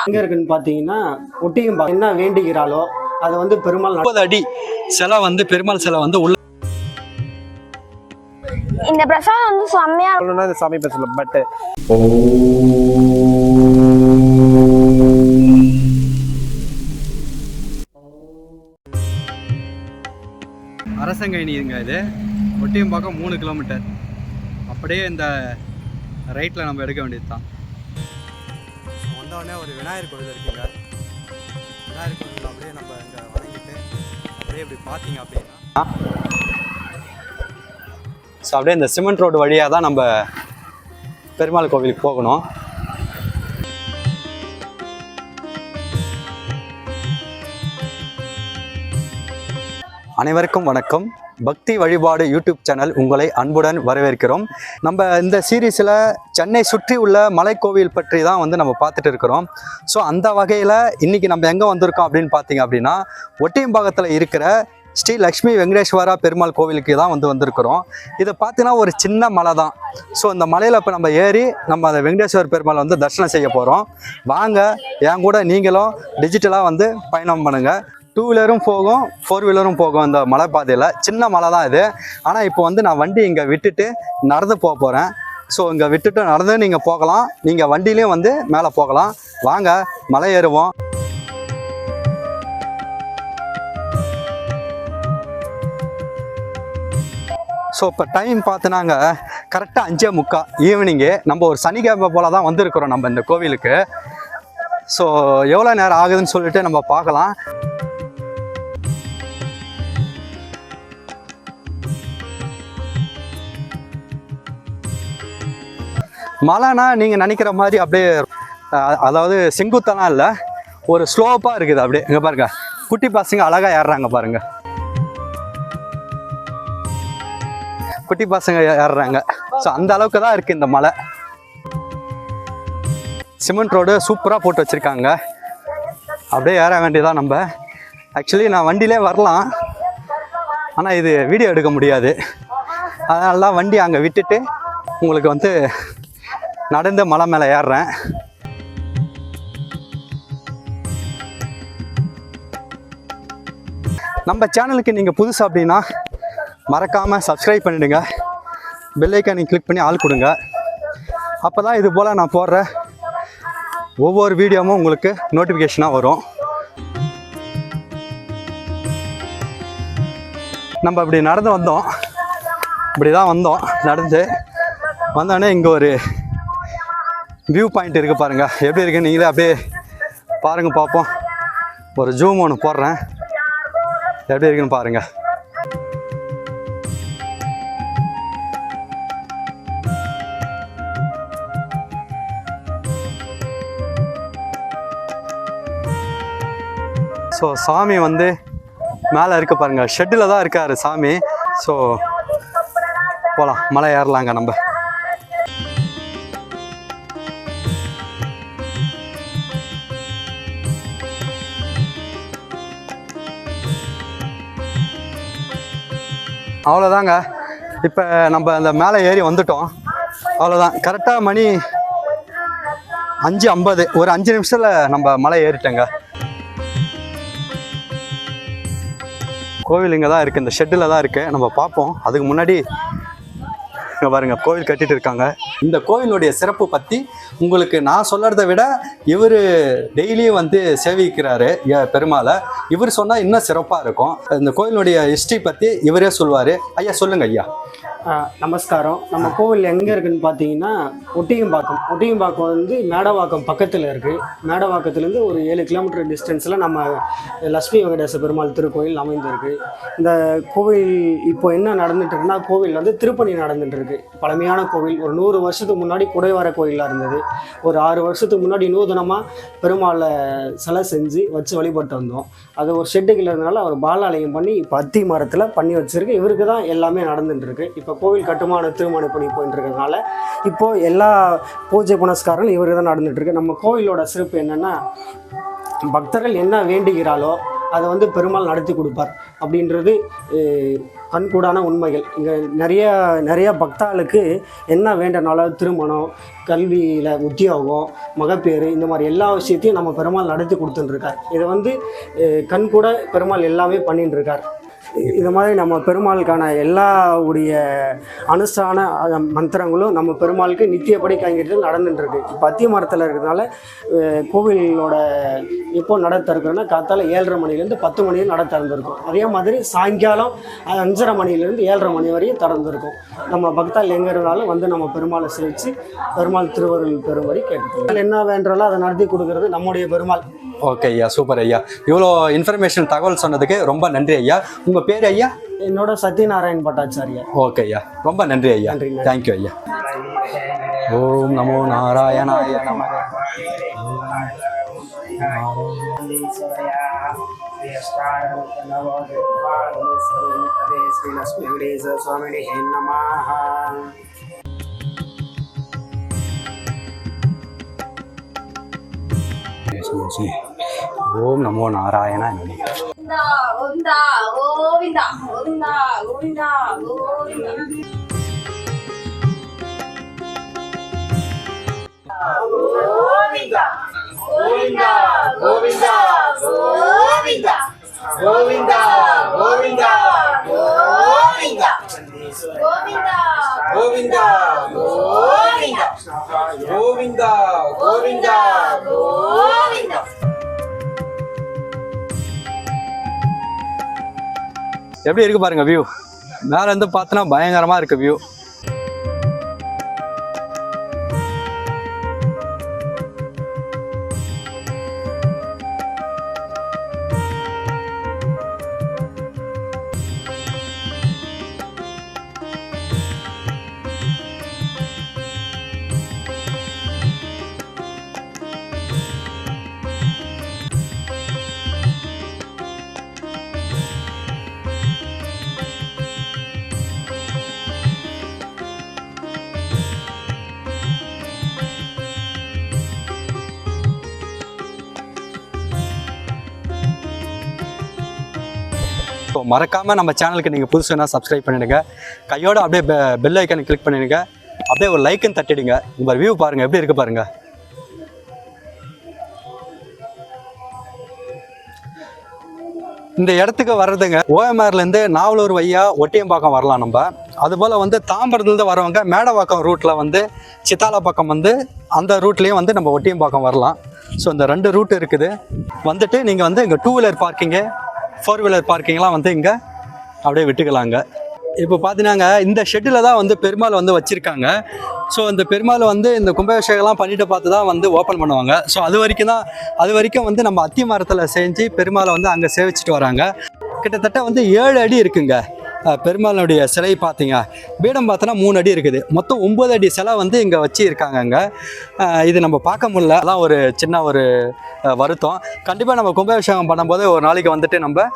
எங்க இருக்குன்னு பாத்தீங்கன்னா ஒட்டியும் என்ன வேண்டுகிறாளோ அதை வந்து பெருமாள் முப்பது அடி சிலை வந்து பெருமாள் சிலை வந்து உள்ள இந்த பிரசாதம் வந்து செம்மையா சொல்லணும்னா இந்த சாமி பேர் சொல்ல பட் அரசங்கைனிங்க இது. ஒட்டியம்பாக்கம் மூணு கிலோமீட்டர் அப்படியே இந்த ரைட்டில் நம்ம எடுக்க வேண்டியது தான் வந்தோடனே ஒரு விநாயகர் கோவில் இருக்குங்க. விநாயகர் கோவில் அப்படியே நம்ம இங்கே வணங்கிட்டு அப்படியே இப்படி பார்த்தீங்க அப்படின்னா ஸோ அப்படியே இந்த சிமெண்ட் ரோடு வழியாக தான் நம்ம பெருமாள் கோவிலுக்கு போகணும். அனைவருக்கும் வணக்கம். பக்தி வழிபாடு யூடியூப் சேனல் உங்களை அன்புடன் வரவேற்கிறோம். நம்ம இந்த சீரீஸில் சென்னை சுற்றி உள்ள மலைக்கோவில் பற்றி தான் வந்து நம்ம பார்த்துட்டு இருக்கிறோம். ஸோ அந்த வகையில் இன்றைக்கி நம்ம எங்கே வந்திருக்கோம் அப்படின்னு பார்த்தீங்க அப்படின்னா ஒட்டியம்பாக்கத்தில் இருக்கிற ஸ்ரீ லக்ஷ்மி வெங்கடேஸ்வரா பெருமாள் கோவிலுக்கு தான் வந்து வந்திருக்கிறோம். இதை பார்த்தீங்கன்னா ஒரு சின்ன மலை தான். ஸோ இந்த மலையில் இப்போ நம்ம ஏறி நம்ம அந்த வெங்கடேஸ்வர் பெருமாள் வந்து தரிசனம் செய்ய போகிறோம் வாங்க என் கூட நீங்களும் டிஜிட்டலாக வந்து பயணம் பண்ணுங்கள் டூ வீலரும் போகும் ஃபோர் வீலரும் போகும் இந்த மலை பாதையில் சின்ன மலை தான் இது. ஆனால் இப்போ வந்து நான் வண்டி இங்கே விட்டுட்டு நடந்து போக போகிறேன் ஸோ இங்கே விட்டுட்டு நடந்து நீங்கள் போகலாம். நீங்கள் வண்டியிலையும் வந்து மேலே போகலாம். வாங்க மலை ஏறுவோம். ஸோ இப்போ டைம் பார்த்தினாங்க. கரெக்டாக அஞ்சே முக்கா ஈவினிங்கு நம்ம ஒரு சனிக்கிழமை போல தான் வந்திருக்கிறோம் நம்ம இந்த கோவிலுக்கு. ஸோ எவ்வளோ நேரம் ஆகுதுன்னு சொல்லிட்டு நம்ம பார்க்கலாம். மலைனா நீங்கள் நினைக்கிற மாதிரி அப்படியே அதாவது செங்குத்தெல்லாம் இல்லை. ஒரு ஸ்லோப்பாக இருக்குது அப்படியே. இங்கே பாருங்க. குட்டி பசங்க அழகாக ஏறுறாங்க பாருங்க. குட்டி பசங்க ஏறுறாங்க. ஸோ அந்த அளவுக்கு தான் இருக்குது இந்த மலை. சிமெண்ட் ரோடு சூப்பராக போட்டு வச்சுருக்காங்க. அப்படியே ஏற வேண்டியதான் நம்ம. ஆக்சுவலி நான் வண்டியிலே வரலாம். ஆனால் இது வீடியோ எடுக்க முடியாது. அதனால தான் வண்டி அங்கே விட்டுட்டு உங்களுக்கு வந்து நடந்து மலை மேலே ஏறுறேன். நம்ம சேனலுக்கு நீங்கள் புதுசு அப்படின்னா மறக்காமல் சப்ஸ்கிரைப் பண்ணிவிடுங்க பெல்லைக்கானை கிளிக் பண்ணி ஆள் கொடுங்க. அப்போ தான் இது போல் நான் போடுற ஒவ்வொரு வீடியோவும் உங்களுக்கு நோட்டிஃபிகேஷனாக வரும். நம்ம இப்படி நடந்து வந்தோம். இப்படி தான் வந்தோம். நடந்து வந்தோடனே இங்கே ஒரு வியூ பாயிண்ட் இருக்குது பாருங்கள் எப்படி இருக்குது நீங்களே அப்படியே பாருங்கள் பார்ப்போம். ஒரு ஜூம் ஒன்று போடுறேன். எப்படி இருக்குன்னு பாருங்கள் ஸோ சாமி வந்து மேலே இருக்க பாருங்கள் ஷெட்டில் தான் இருக்காரு சாமி. ஸோ போகலாம் மலை ஏறலாங்க நம்ம. அவ்வளோதாங்க இப்போ நம்ம அந்த மேலே ஏறி வந்துட்டோம். அவ்வளோதான் கரெக்டாக மணி அஞ்சு ஐம்பது. ஒரு அஞ்சு நிமிஷத்தில் நம்ம மலை ஏறிட்டோங்க. கோவில் இங்கே தான் இருக்குது இந்த ஷெட்டில் தான் இருக்குது நம்ம பார்ப்போம். அதுக்கு முன்னாடி இங்கே பாருங்க கோவில் கட்டிட்டு இருக்காங்க. இந்த கோவிலுடைய சிறப்பு பற்றி உங்களுக்கு நான் சொல்கிறத விட இவர் டெய்லியும் வந்து சேவிக்கிறாரு எ- பெருமாளை. இவர் சொன்னால் இன்னும் சிறப்பாக இருக்கும். இந்த கோவிலுடைய ஹிஸ்ட்ரி பற்றி இவரே சொல்லுவார் ஐயா சொல்லுங்க ஐயா. நமஸ்காரம். நம்ம கோவில் எங்கே இருக்குன்னு பார்த்தீங்கன்னா ஒட்டியம்பாக்கம். ஒட்டியம்பாக்கம் வந்து மேடவாக்கம் பக்கத்தில் இருக்குது மேடவாக்கத்துலேருந்து ஒரு ஏழு கிலோமீட்டர் டிஸ்டன்ஸில் நம்ம லட்சுமி வெங்கடேச பெருமாள் திருக்கோயில் அமைந்திருக்கு. இந்த கோவில் இப்போ என்ன நடந்துட்டு இருக்குன்னா கோவில் வந்து திருப்பணி நடந்துட்டு இருக்கு. பழமையான கோவில். ஒரு நூறு வருஷத்துக்கு முன்னாடி குடைவர கோயிலாக இருந்தது. ஒரு ஆறு வருஷத்துக்கு முன்னாடி நூதனமாக பெருமாளை சிலை செஞ்சு வச்சு வழிபட்டு வந்தோம். அது ஒரு ஷெட்டுக்குள்ள இருந்தனால அவர் பாலாலயம் பண்ணி இப்போ அத்தி மரத்தில் பண்ணி வச்சுருக்கு. இவருக்கு தான் எல்லாமே நடந்துட்டுருக்கு இப்போ கோவில் கட்டுமான திருமண பணி போயிட்டு இப்போது எல்லா பூஜை புனஸ்காரங்களும் இவருக்கு தான் நடந்துகிட்ருக்கு நம்ம கோவிலோட சிறப்பு என்னென்னா பக்தர்கள் என்ன வேண்டுகிறாளோ அதை வந்து பெருமாள் நடத்தி கொடுப்பார் அப்படின்றது கண்கூடான உண்மைகள். இங்கே நிறைய நிறைய பக்தாளுக்கு என்ன வேண்டனாலும் திருமணம் கல்வியில் உத்தியோகம் மகப்பேறு இந்த மாதிரி எல்லா விஷயத்தையும் நம்ம பெருமாள் நடத்தி கொடுத்துட்டுருக்கார் இதை வந்து கண்கூட பெருமாள் எல்லாமே பண்ணிட்டுருக்கார் இது இந்த மாதிரி நம்ம பெருமாளுக்கான எல்லா உடைய அனுஷ்டான மந்திரங்களும் நம்ம பெருமாளுக்கு நித்தியப்படி கைங்கரிகள் நடந்துட்டுருக்கு. இப்போ அத்திய மரத்தில் இருக்கிறதுனால கோவிலோட எப்போ நட திறக்கிறோன்னா காத்தால ஏழரை மணிலேருந்து பத்து மணி நட திறந்துருக்கும். அதே மாதிரி சாயங்காலம் அஞ்சரை மணிலேருந்து ஏழரை மணி வரையும் திறந்துருக்கும். நம்ம பக்தால் எங்கே இருந்தாலும் வந்து நம்ம பெருமாளை சேவிச்சு பெருமாள் திருவருள் பெறும்படி கேட்டுக்கோங்க என்ன வேண்டாலும் அதை நடத்தி கொடுக்கறது நம்முடைய பெருமாள். ஓகே ஐயா சூப்பர் ஐயா இவ்வளோ இன்ஃபர்மேஷன் தகவல் சொன்னதுக்கு ரொம்ப நன்றி ஐயா. உங்கள் பேர் ஐயா? என்னோட சத்யநாராயண் பட்டாச்சாரியா. ஓகே ஐயா ரொம்ப நன்றி ஐயா. தேங்க்யூ ஐயா. ஓம் நமோ நாராயணாய நம Let's see. ఓం నమో నారాయణ అండి గోవిందా గోవిందా. గోవిందా గోవిందా గోవిందా. எப்படி இருக்கு பாருங்க வியூ மேலேருந்து பார்த்தோன்னா பயங்கரமா இருக்கு வியூ ஸோ மறக்காமல் நம்ம சேனலுக்கு நீங்கள் புதுசுனா சப்ஸ்கிரைப் பண்ணிடுங்க. கையோட அப்படியே பெல் ஐக்கனை கிளிக் பண்ணிடுங்க. அப்படியே ஒரு லைக்குன்னு தட்டிடுங்க. உங்கள் வியூ பாருங்கள் எப்படி இருக்குது பாருங்கள் இந்த இடத்துக்கு வர்றதுங்க ஓஎம்ஆர்லேருந்து நாவலூர் வையா ஒட்டியம்பாக்கம் வரலாம் நம்ம. அதுபோல் வந்து தாம்பரத்துலேருந்து வரவங்க மேடவாக்கம் ரூட்டில் வந்து சித்தாலப்பாக்கம் வந்து அந்த ரூட்லேயும் வந்து நம்ம ஒட்டியம்பாக்கம் வரலாம். ஸோ இந்த ரெண்டு ரூட் இருக்குது. வந்துட்டு நீங்கள் வந்து இங்கே two wheeler parking four wheeler பார்க்கிங்லாம் வந்து இங்கே அப்படியே விட்டுக்கலாங்க. இப்போ பார்த்தீங்கன்னா இந்த ஷெட்டில் தான் வந்து பெருமாள் வந்து வச்சுருக்காங்க. ஸோ இந்த பெருமாள் வந்து இந்த கும்பாபிஷேகம்லாம் பண்ணிட்டு பார்த்து தான் வந்து ஓப்பன் பண்ணுவாங்க. ஸோ அது வரைக்கும் தான் அது வரைக்கும் வந்து நம்ம அத்தி மரத்தில் செஞ்சு பெருமாளை வந்து அங்கே சேவிச்சிட்டு வராங்க. கிட்டத்தட்ட வந்து ஏழு அடி இருக்குங்க. பெருமாளுடைய சிலை பார்த்தீங்க. பீடம் பார்த்தோன்னா மூணு அடி இருக்குது. மொத்தம் ஒம்பது அடி சிலை வந்து இங்கே வச்சு இருக்காங்க அங்கே இது நம்ம பார்க்க முடியல. அதான் ஒரு சின்ன ஒரு வருத்தம். கண்டிப்பாக நம்ம கும்பாபிஷேகம் பண்ணும்போது ஒரு நாளைக்கு வந்துட்டு நம்ம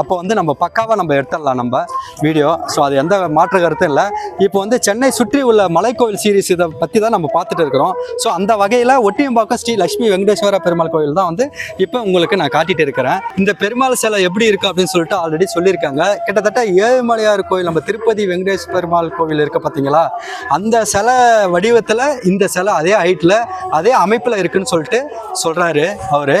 அப்போ வந்து நம்ம பக்காவாக நம்ம எடுத்துடலாம் நம்ம வீடியோ. ஸோ அது எந்த மாற்று கருத்தும் இல்லை. இப்போ வந்து சென்னை சுற்றி உள்ள மலைக்கோவில் சீரீஸ் இதை பற்றி தான் நம்ம பார்த்துட்டு இருக்கிறோம். ஸோ அந்த வகையில் ஒட்டியம்பாக்கம் ஸ்ரீ லட்சுமி வெங்கடேஸ்வர பெருமாள் கோவில் தான் வந்து இப்போ உங்களுக்கு நான் காட்டிட்டு இருக்கிறேன். இந்த பெருமாள் சிலை எப்படி இருக்குது அப்படின்னு சொல்லிட்டு ஆல்ரெடி சொல்லியிருக்காங்க. கிட்டத்தட்ட ஏழுமலையார் கோயில் நம்ம திருப்பதி வெங்கடேஸ்வர பெருமாள் கோவில் இருக்க பார்த்தீங்களா அந்த சிலை வடிவத்தில் இந்த சிலை அதே ஹைட்டில் அதே அமைப்பில் இருக்குன்னு சொல்லிட்டு சொல்கிறாரு அவர்.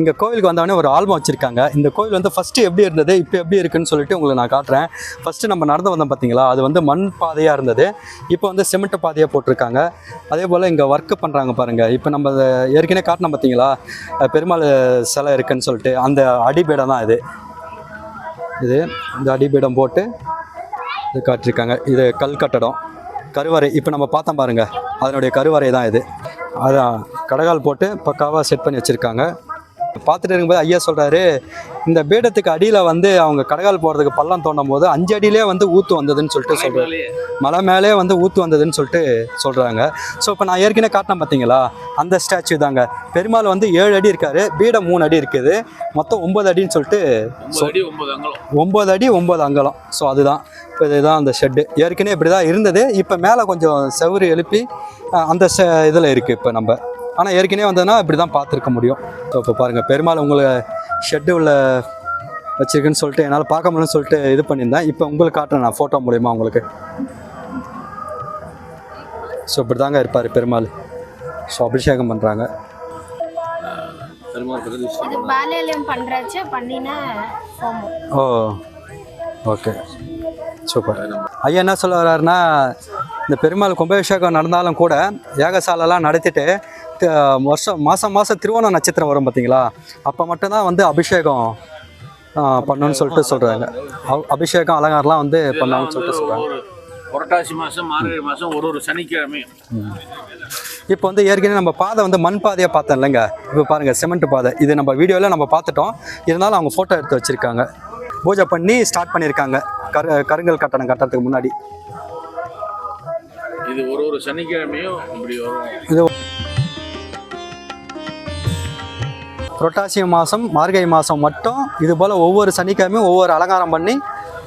இங்கே கோவிலுக்கு வந்தவொடனே ஒரு ஆல்பம் வச்சுருக்காங்க. இந்த கோவில் வந்து ஃபஸ்ட்டு எப்படி இருந்தது இப்போ எப்படி இருக்குன்னு சொல்லிட்டு உங்களுக்கு நான் காட்டுறேன். ஃபஸ்ட்டு நம்ம நடந்து வந்தோம் பார்த்தீங்களா அது வந்து மண் பாதையாக இருந்தது. இப்போ வந்து சிமெண்ட் பாதையாக போட்டிருக்காங்க. அதே போல் இங்கே ஒர்க்கு பண்ணுறாங்க பாருங்கள் இப்போ நம்ம ஏற்கனவே காட்டினோம் பார்த்தீங்களா பெருமாள் சிலை இருக்குன்னு சொல்லிட்டு அந்த அடிபீடம் தான் இது. இது இந்த அடிபீடம் போட்டு இது காட்டியிருக்காங்க. இது கல் கட்டடம். கருவறை இப்போ நம்ம பார்த்தோம் பாருங்கள் அதனுடைய கருவறை தான் இது. அதான் கடகால் போட்டு பக்காவாக செட் பண்ணி வச்சுருக்காங்க. பார்த்துட்டு இருக்கும்போது ஐயா சொல்கிறாரு இந்த பீடத்துக்கு அடியில் வந்து அவங்க கடகால் போகிறதுக்கு பள்ளம் தோண்டும் போது அஞ்சு அடியிலே வந்து ஊத்து வந்ததுன்னு சொல்லிட்டு சொல்கிறாரு மலை மேலே வந்து ஊத்து வந்ததுன்னு சொல்லிட்டு சொல்கிறாங்க ஸோ இப்போ நான் ஏற்கனவே காட்டினேன் பார்த்தீங்களா அந்த ஸ்டாச்சு தாங்க. பெருமாள் வந்து ஏழு அடி இருக்காரு. பீடம் மூணு அடி இருக்குது. மொத்தம் ஒம்பது அடின்னு சொல்லிட்டு ஒம்பது அடி ஒம்பது அங்கலம். ஸோ அதுதான். இப்போ இதுதான் அந்த ஷெட்டு ஏற்கனவே இப்படி தான் இருந்தது. இப்போ மேலே கொஞ்சம் செவுரு எழுப்பி அந்த இதில் இருக்குது இப்போ நம்ம. ஆனால் ஏற்கனவே வந்ததுன்னா இப்படி தான் பார்த்துருக்க முடியும். ஸோ இப்போ பாருங்கள் பெருமாள் உங்களை ஷெட்டு உள்ள வச்சிருக்குன்னு சொல்லிட்டு என்னால் பார்க்க முடியும்னு சொல்லிட்டு இது பண்ணியிருந்தேன். இப்போ உங்களுக்கு காட்டுறேன் நான் ஃபோட்டோ மூலியமா உங்களுக்கு. ஸோ இப்படி தாங்க இருப்பார் பெருமாள். ஸோ அபிஷேகம் பண்ணுறாங்க பெருமாள் பிரதிஷ்டை இது பாலியலியம் பண்றச்சு பண்ணின ஹோமம் ஓ ஓகே சூப்பர் ஐயா என்ன சொல்ல வர்றாருன்னா இந்த பெருமாள் கும்பாபிஷேகம் நடந்தாலும் கூட யாகசாலைலாம் நடத்திட்டு வருஷம் மாதம் மாதம் திருவோண நட்சத்திரம் வரும் பார்த்தீங்களா அப்போ மட்டும்தான் வந்து அபிஷேகம் ஆ, பண்ணணும்னு சொல்லிட்டு சொல்கிறாங்க அபிஷேகம் அலங்காரம்லாம் வந்து பண்ணணும்னு சொல்லிட்டு சொல்கிறாங்க புரட்டாசி மாசம் மார்கழி மாசம் ஒரு ஒரு சனிக்கிழமையும். இப்போ வந்து ஏற்கனவே நம்ம பாதை வந்து மண் பாதையாக பார்த்தோம் இல்லைங்க? இப்போ பாருங்கள் சிமெண்ட் பாதை. இது நம்ம வீடியோவில் நம்ம பார்த்துட்டோம். இருந்தாலும் அவங்க ஃபோட்டோ எடுத்து வச்சுருக்காங்க. பூஜை பண்ணி ஸ்டார்ட் பண்ணியிருக்காங்க. கரு கருங்கல் கட்டணம் கட்டுறதுக்கு முன்னாடி. இது ஒரு ஒரு சனிக்கிழமையும் இப்படி வரும். இது புரட்டாசி மாதம் மார்கழி மாதம் மட்டும் இது போல் ஒவ்வொரு சனிக்கிழமையும் ஒவ்வொரு அலங்காரம் பண்ணி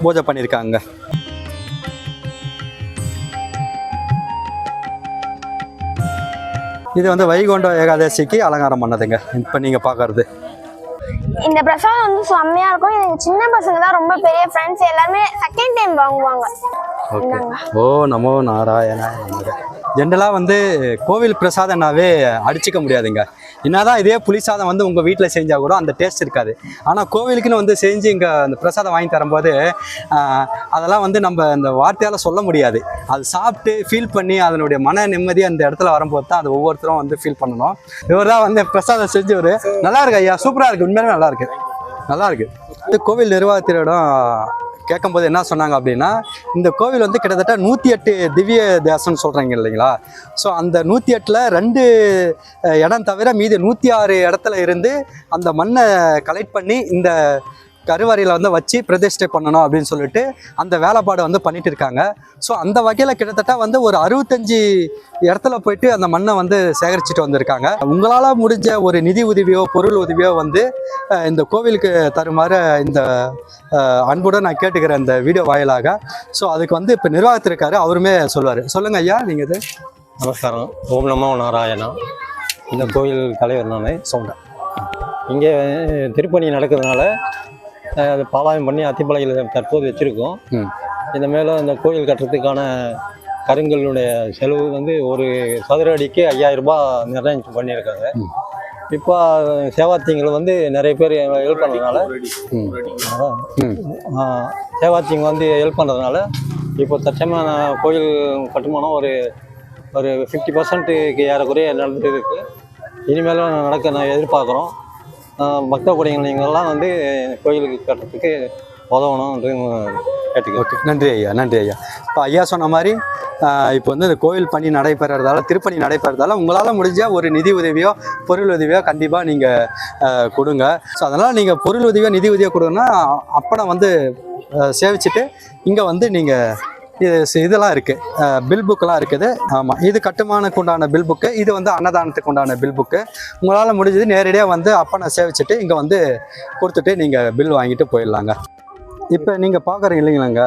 பூஜை பண்ணியிருக்காங்க. இது வந்து வைகுண்ட ஏகாதசிக்கு அலங்காரம் பண்ணதுங்க. இப்போ நீங்கள் பார்க்கறது இந்த பிரசாதம் வந்து செம்மையா இருக்கும். எனக்கு சின்ன பசங்க தான் ரொம்ப பெரிய ஃப்ரெண்ட்ஸ் எல்லாருமே செகண்ட் டைம் வாங்குவாங்க. ஓகே. ஓ நமோ நாராயண ஜென்ரலாக வந்து கோவில் பிரசாதம்னாவே அடிச்சிக்க முடியாதுங்க. என்னதான் இதே புளிசாதம் வந்து உங்கள் வீட்டில் செஞ்சால் கூட அந்த டேஸ்ட் இருக்காது. ஆனால் கோவிலுக்குன்னு வந்து செஞ்சு இங்கே அந்த பிரசாதம் வாங்கி தரும்போது அதெல்லாம் வந்து நம்ம அந்த வார்த்தையால் சொல்ல முடியாது. அது சாப்பிட்டு ஃபீல் பண்ணி அதனுடைய மன நிம்மதி அந்த இடத்துல வரும்போது தான் அது ஒவ்வொருத்தரும் வந்து ஃபீல் பண்ணணும். இவர் தான் வந்து பிரசாதம் செஞ்சவர். நல்லா இருக்கு ஐயா. சூப்பராக இருக்குது உண்மையிலே நல்லா இருக்கு. நல்லா இருக்கு. கோவில் நிர்வாகத்தினரிடம் கேட்கும்போது என்ன சொன்னாங்க அப்படின்னா இந்த கோவில் வந்து கிட்டத்தட்ட நூற்றி எட்டு திவ்ய தேசம்னு சொல்கிறாங்க இல்லைங்களா? ஸோ அந்த நூற்றி எட்டில் ரெண்டு இடம் தவிர மீதி நூற்றி ஆறு இடத்துல இருந்து அந்த மண்ணை கலெக்ட் பண்ணி இந்த கருவறையில் வந்து வச்சு பிரதிஷ்டை பண்ணணும் அப்படின்னு சொல்லிட்டு அந்த வேலைப்பாடு வந்து பண்ணிட்டு இருக்காங்க. ஸோ அந்த வகையில் கிட்டத்தட்ட வந்து ஒரு அறுபத்தஞ்சு இடத்துல போயிட்டு அந்த மண்ணை வந்து சேகரிச்சுட்டு வந்திருக்காங்க. உங்களால் முடிஞ்ச ஒரு நிதி உதவியோ பொருள் உதவியோ வந்து இந்த கோவிலுக்கு தருமாறு இந்த அன்புடன் நான் கேட்டுக்கிறேன் இந்த வீடியோ வாயிலாக. ஸோ அதுக்கு வந்து இப்போ நிர்வாகத்திருக்காரு அவருமே சொல்வார். சொல்லுங்க ஐயா நீங்கள் இது. நமஸ்காரம். ஓம் நமோ நாராயணா. இந்த கோயில் தலைவர் நான் சவுண்டா இங்கே திருப்பணி நடக்கிறதுனால பாலாயம் பண்ணி அத்திப்பளையில் தற்போது வச்சுருக்கோம். இந்த மேலும் இந்த கோயில் கட்டுறதுக்கான கருங்கல்லுடைய செலவு வந்து ஒரு சதுர அடிக்கு ஐயாயிரம் ரூபாய் நிர்ணயம் பண்ணியிருக்காங்க. இப்போ சேவாத்தியங்கள் வந்து நிறைய பேர் ஹெல்ப் பண்ணுறதுனால சேவாத்தியங்க வந்து ஹெல்ப் பண்ணுறதுனால இப்போ தற்சமயம் கோயில் கட்டுமானம் ஒரு ஒரு ஃபிஃப்டி பர்சன்ட்டுக்கு ஏறக்குறைய நடந்துட்டு இருக்கு. இனிமேலும் நடக்க நான் எதிர்பார்க்குறோம். பக்த கொடிங்களெல்லாம் வந்து கோயிலுக்கு கட்டுறதுக்கு உதவணும்னு கேட்டுக்கோ ஓகே நன்றி ஐயா நன்றி ஐயா. இப்போ ஐயா சொன்ன மாதிரி இப்போ வந்து இந்த கோயில் பணி நடைபெறதால திருப்பணி நடைபெறதால உங்களால் முடிஞ்சால் ஒரு நிதி உதவியோ பொருள் உதவியோ கண்டிப்பாக நீங்கள் கொடுங்க. ஸோ அதனால் நீங்கள் பொருள் உதவியோ நிதி உதவியோ கொடுங்கன்னா அப்பனை வந்து சேவிச்சுட்டு இங்கே வந்து நீங்கள் இது இதெல்லாம் இருக்குது பில் புக்கெல்லாம் இருக்குது. ஆமாம் இது கட்டுமானுக்கு உண்டான பில் புக்கு இது வந்து அன்னதானத்துக்கு உண்டான பில் புக்கு உங்களால் முடிஞ்சது நேரடியாக வந்து அப்பனை சேவிச்சுட்டு இங்கே வந்து கொடுத்துட்டு நீங்கள் பில் வாங்கிட்டு போயிடலாங்க. இப்போ நீங்கள் பார்க்குறீங்க இல்லைங்களாங்க?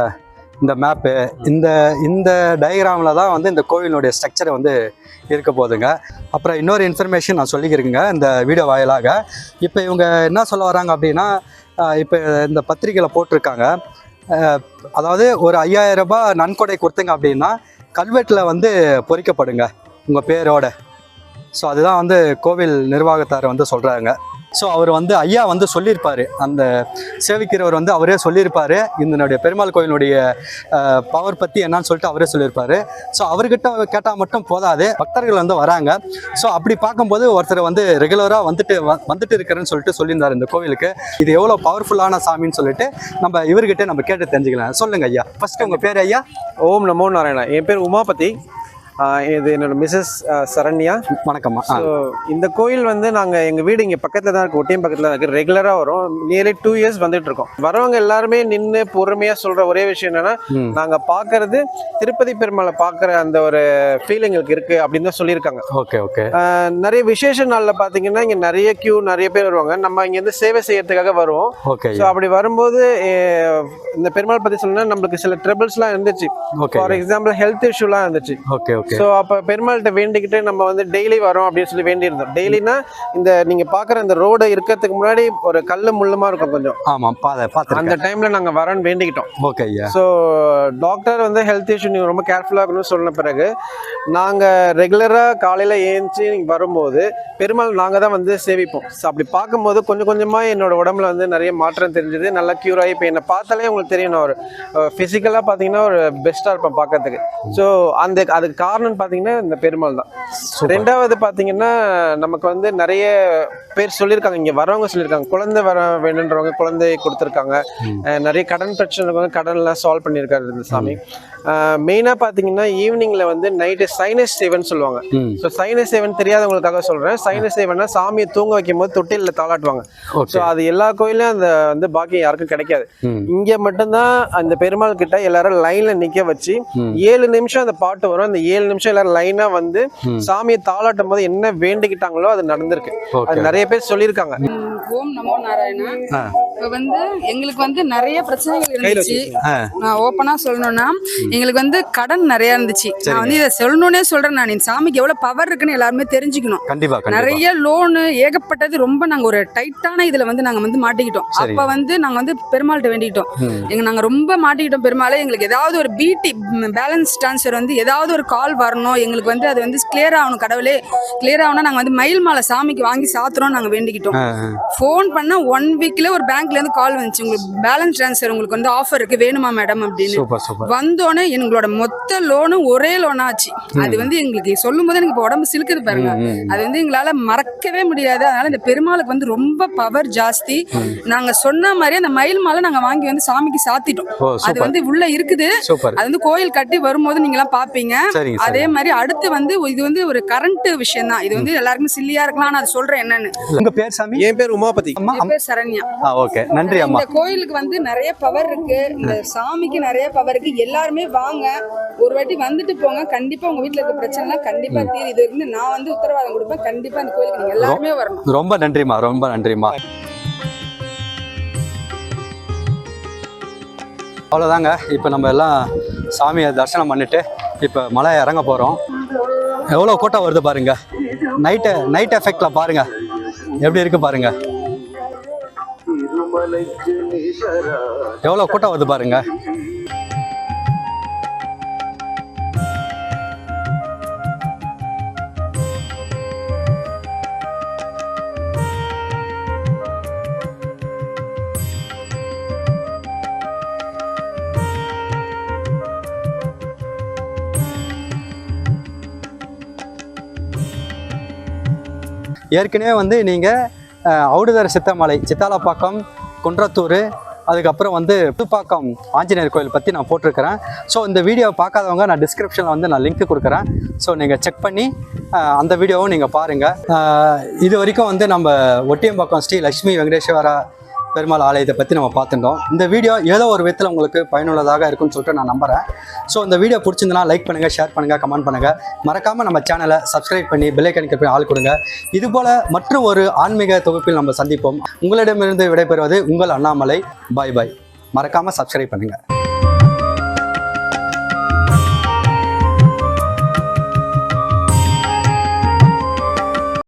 இந்த மேப்பு இந்த இந்த டயக்ராமில் தான் வந்து இந்த கோவிலுடைய ஸ்ட்ரக்சர் வந்து இருக்க போகுதுங்க. அப்புறம் இன்னொரு இன்ஃபர்மேஷன் நான் சொல்லிக்கிறேங்க இந்த வீடியோ வாயிலாக. இப்போ இவங்க என்ன சொல்ல வராங்க அப்படின்னா இப்போ இந்த பத்திரிக்கையில் போட்டிருக்காங்க. அதாவது ஒரு ஐயாயிரம் ரூபாய் நன்கொடை கொடுத்தீங்க அப்படின்னா கல்வெட்டில் வந்து பொறிக்கப்படுங்க உங்கள் பேரோட. ஸோ அதுதான் வந்து கோவில் நிர்வாகத்தார் வந்து சொல்கிறாங்க ஸோ அவர் வந்து ஐயா வந்து சொல்லியிருப்பார். அந்த சேவிக்கிறவர் வந்து அவரே சொல்லியிருப்பார். இதனுடைய பெருமாள் கோயிலுடைய பவர் பற்றி என்னன்னு சொல்லிட்டு அவரே சொல்லியிருப்பார். ஸோ அவர்கிட்ட கேட்டால் மட்டும் போதாது. பக்தர்கள் வந்து வராங்க. ஸோ அப்படி பார்க்கும்போது ஒருத்தர் வந்து ரெகுலராக வந்துட்டு வ- வந்துட்டு இருக்கிறேன்னு சொல்லிட்டு சொல்லியிருந்தார் இந்த கோவிலுக்கு. இது எவ்வளோ பவர்ஃபுல்லான சாமின்னு சொல்லிட்டு நம்ம இவர்கிட்ட நம்ம கேட்டு தெரிஞ்சுக்கலாம். சொல்லுங்கள் ஐயா. ஃபஸ்ட்டு உங்கள் பேர் ஐயா? ஓம் நமோ நாராயணா. என் பேர் உமாபதி. இது என்னோட மிஸ்ஸஸ் சரண்யா. வணக்கம்மா ஸோ இந்த கோயில் வந்து நாங்கள் எங்கள் வீடு இங்கே பக்கத்தில் தான் இருக்கு. ஒட்டியம் பக்கத்தில் தான் இருக்குது ரெகுலராக வரும். நியர்லி டூ இயர்ஸ் வந்துட்டு இருக்கோம். வரவங்க எல்லாருமே நின்று பொறுமையாக சொல்கிற ஒரே விஷயம் என்னன்னா. நாங்கள் பார்க்கறது திருப்பதி பெருமாளை பார்க்குற அந்த ஒரு ஃபீல் எங்களுக்கு இருக்குது அப்படின்னு தான் சொல்லியிருக்காங்க. Okay okay. நிறைய விசேஷ நாளில் பார்த்தீங்கன்னா இங்கே நிறைய கியூ நிறைய பேர் வருவாங்க. நம்ம இங்கேருந்து சேவை செய்யறதுக்காக வருவோம். ஓகே ஸோ அப்படி வரும்போது இந்த பெருமாள் பற்றி சொன்னா நம்மளுக்கு சில ட்ரபிள்ஸ்லாம் இருந்துச்சு. ஃபார் எக்ஸாம்பிள் ஹெல்த் இஷ்யூலாம் இருந்துச்சு. Okay okay. ஸோ அப்போ பெருமாள்கிட்ட வேண்டிக்கிட்டு நம்ம வந்து டெய்லி வரோம் அப்படின்னு சொல்லி வேண்டியிருந்தோம். டெய்லினா இந்த நீங்க பார்க்குற இந்த ரோடு இருக்கிறதுக்கு முன்னாடி ஒரு கல்லு முள்ளுமா இருக்கும் கொஞ்சம். ஆமாம் பா அந்த பார்த்துருக்கேன். டைம்ல நாங்க வரோன்னு வேண்டிக்கிட்டோம். ஓகே ஸோ டாக்டர் வந்து ஹெல்த் இஷ்யூ நீங்கள் ரொம்ப கேர்ஃபுல்லாக இருக்கணும்னு சொன்ன பிறகு நாங்கள் ரெகுலராக காலையில் ஏஞ்சி வரும்போது பெருமாள் நாங்கள் தான் வந்து சேவிப்போம். ஸோ அப்படி பார்க்கும்போது கொஞ்சம் கொஞ்சமாக என்னோட உடம்புல வந்து நிறைய மாற்றம் தெரிஞ்சது. நல்லா க்யூர் ஆகி இப்போ என்னை பார்த்தாலே உங்களுக்கு தெரியும். நான் ஒரு ஃபிசிக்கலாக பார்த்தீங்கன்னா ஒரு பெஸ்ட்டாக இருப்பேன் பார்க்கறதுக்கு. ஸோ அந்த அதுக்கு காரணம் பார்த்தீங்கன்னா இந்த பெருமாள் தான். ரெண்டாவது பார்த்தீங்கன்னா நமக்கு வந்து நிறைய பேர் சொல்லியிருக்காங்க. இங்கே வரவங்க சொல்லியிருக்காங்க. குழந்தை வர வேணுன்றவங்க குழந்தை கொடுத்துருக்காங்க. நிறைய கடன் பிரச்சனை இருக்கவங்க கடன்லாம் சால்வ் பண்ணியிருக்காரு இந்த சாமி. மெயினாக பார்த்தீங்கன்னா ஈவினிங்கில் வந்து நைட்டு சைனஸ் சேவன் சொல்லுவாங்க. ஸோ சைனஸ் சேவன் தெரியாதவங்களுக்காக சொல்கிறேன் சைனஸ் சேவன்னா சாமியை தூங்க வைக்கும் போது தொட்டிலில் தாளாட்டுவாங்க. ஸோ அது எல்லா கோயிலையும் அந்த வந்து பாக்கியம் யாருக்கும் கிடைக்காது. இங்கே மட்டும்தான் அந்த பெருமாள் கிட்ட எல்லாரும் லைன்ல நிக்க வச்சு. ஏழு நிமிஷம் அந்த பாட்டு வரும். அந்த ஏழு நிமிஷம் எல்லாரும் லைனா வந்து. சாமியை தாளாட்டும் போது என்ன வேண்டிக்கிட்டாங்களோ அது நடந்திருக்கு. அது நிறைய பேர் சொல்லியிருக்காங்க. ஓம் நமோ நாராயணா. வந்து எங்களுக்கு வந்து நிறைய பிரச்சனைகள் இருந்துச்சு. நான் ஓப்பனா சொல்லணும்னா எங்களுக்கு வந்து கடன் நிறைய இருந்துச்சு. நான் வந்து இதை சொல்லணும்னே சொல்றேன் நான். இந்த சாமிக்கு எவ்வளவு பவர் இருக்குன்னு எல்லாருமே தெரிஞ்சுக்கணும். கண்டிப்பா நிறைய லோனு ஏகப்பட்டது ரொம்ப நாங்க ஒரு டைட்டான இதுல வந்து நாங்க வந்து மாட்டிக்கிட்டோம். அப்ப வந்து நாங்க வந்து பெருமாள்கிட்ட வேண்டிக்கிட்டோம். எங்க நாங்க ரொம்ப மாட்டிக்கிட்டோம் பெருமாளே. எங்களுக்கு ஏதாவது ஒரு பிடி பேலன்ஸ் ட்ரான்ஸ்ஃபர் வந்து ஏதாவது ஒரு கால் வரணும். எங்களுக்கு வந்து அது வந்து கிளியர் ஆகணும் கடவுளே. கிளியர் ஆகணும் நாங்க வந்து மயில் மாலை சாமிக்கு வாங்கி சாத்துறோம் நாங்க வேண்டிக்கிட்டோம். ஃபோன் பண்ணா ஒன் வீக்ல ஒரு பேங்க்ல இருந்து கால் வந்துச்சு. உங்களுக்கு பேலன்ஸ் ட்ரான்ஸ்ஃபர் உங்களுக்கு வந்து ஆஃபர் இருக்கு. வேணுமா மேடம் அப்படின்னு. வந்தோடனே எங்களோட மொத்த லோனும் ஒரே லோன் ஆச்சு. அது வந்து எங்களுக்கு சொல்லும் போது எனக்கு இப்ப உடம்பு சிலுக்குது பாருங்க. அது வந்து எங்களால மறக்கவே முடியாது. அதனால இந்த பெருமாளுக்கு வந்து ரொம்ப பவர் ஜாஸ்தி. நாங்க சொன்ன மாதிரி அந்த மயில் மாலை நாங்க வாங்கி வந்து சாமிக்கு சாத்திட்டோம். அது வந்து உள்ள இருக்குது. அது வந்து கோயில் கட்டி வரும்போது நீங்க எல்லாம் பாப்பீங்க. சரிங்க அதே மாதிரி அடுத்து வந்து இது வந்து ஒரு கரண்ட் விஷயம் தான் இது வந்து எல்லாருக்குமே சில்லியா இருக்கலாம் நான் அது சொல்றேன் என்னன்னு. உங்க பேர் சாமி? என் பேர் உமாபதி. அம்மா பேர் சரண்யா. ஓகே. நன்றி அம்மா. இந்த கோயிலுக்கு வந்து நிறைய பவர் இருக்கு. இந்த சாமிக்கு நிறைய பவர் இருக்கு. எல்லாருமே வாங்க. ஒரு வாட்டி வந்துட்டு போங்க. கண்டிப்பா உங்க வீட்ல இருக்க பிரச்சனை கண்டிப்பா தீரும். இது இருந்து நான் வந்து உத்தரவாதம் கொடுப்பேன். கண்டிப்பா இந்த கோயிலுக்கு நீங்க எல்லாருமே வரணும். ரொம்ப நன்றிம்மா ரொம்ப நன்றிம்மா. அவ்வளோதாங்க இப்போ நம்ம எல்லாம் சாமியை தரிசனம் பண்ணிட்டு இப்போ மலை இறங்க போகிறோம் எவ்வளோ கூட்டம் வருது பாருங்க. நைட்டு நைட் எஃபெக்டில் பாருங்க. எப்படி இருக்கு பாருங்க. எவ்வளோ கூட்டம் வருது பாருங்க. ஏற்கனவே வந்து நீங்கள் அவுடுதர சித்தமலை சித்தாலப்பாக்கம் குன்றத்தூர் அதுக்கப்புறம் வந்து புதுப்பாக்கம் ஆஞ்சநேயர் கோயில் பற்றி நான் போட்டிருக்கிறேன். ஸோ இந்த வீடியோவை பார்க்காதவங்க நான் டிஸ்கிரிப்ஷனில் வந்து நான் லிங்க் கொடுக்குறேன். ஸோ நீங்கள் செக் பண்ணி அந்த வீடியோவும் நீங்கள் பாருங்கள் இது வரைக்கும் வந்து நம்ம ஒட்டியம்பாக்கம் ஸ்ரீ லக்ஷ்மி வெங்கடேஸ்வரா பெருமாள் ஆலயத்தை பற்றி நம்ம பார்த்துட்டோம் இந்த வீடியோ ஏதோ ஒரு விதத்தில் உங்களுக்கு பயனுள்ளதாக இருக்கும்னு சொல்லிட்டு நான் நம்புகிறேன் ஸோ இந்த வீடியோ பிடிச்சிருந்தனா லைக் பண்ணுங்கள் ஷேர் பண்ணுங்கள் கமெண்ட் பண்ணுங்கள் மறக்காமல் நம்ம சேனலை சப்ஸ்கிரைப் பண்ணி பெல்லைக்கனுக்கு போய் ஆள் கொடுங்க. இதுபோல் மற்ற ஒரு ஆன்மீக தொகுப்பில் நம்ம சந்திப்போம். உங்களிடமிருந்து விடைபெறுவது உங்கள் அண்ணாமலை. பாய் பாய் மறக்காமல் சப்ஸ்கிரைப் பண்ணுங்கள்